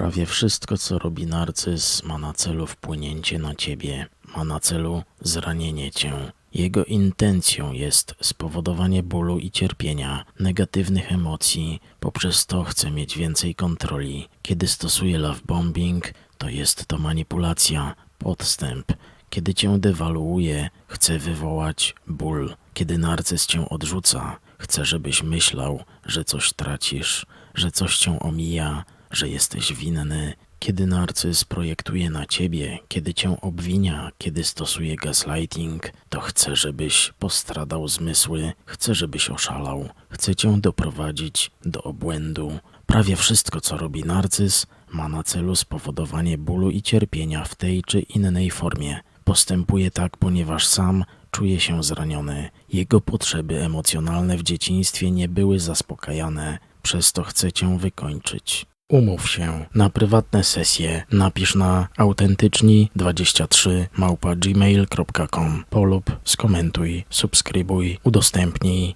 Prawie wszystko, co robi narcyz, ma na celu wpłynięcie na ciebie, ma na celu zranienie cię. Jego intencją jest spowodowanie bólu i cierpienia, negatywnych emocji, poprzez to chce mieć więcej kontroli. Kiedy stosuje love bombing, to jest to manipulacja, podstęp. Kiedy cię dewaluuje, chce wywołać ból. Kiedy narcyz cię odrzuca, chce, żebyś myślał, że coś tracisz, że coś cię omija, że jesteś winny. Kiedy narcyz projektuje na ciebie, kiedy cię obwinia, kiedy stosuje gaslighting, to chce, żebyś postradał zmysły, chce, żebyś oszalał, chce cię doprowadzić do obłędu. Prawie wszystko, co robi narcyz, ma na celu spowodowanie bólu i cierpienia w tej czy innej formie. Postępuje tak, ponieważ sam czuje się zraniony. Jego potrzeby emocjonalne w dzieciństwie nie były zaspokajane, przez to chce cię wykończyć. Umów się na prywatne sesje. Napisz na autentyczni23 małpa gmail.com polub, skomentuj, subskrybuj, udostępnij.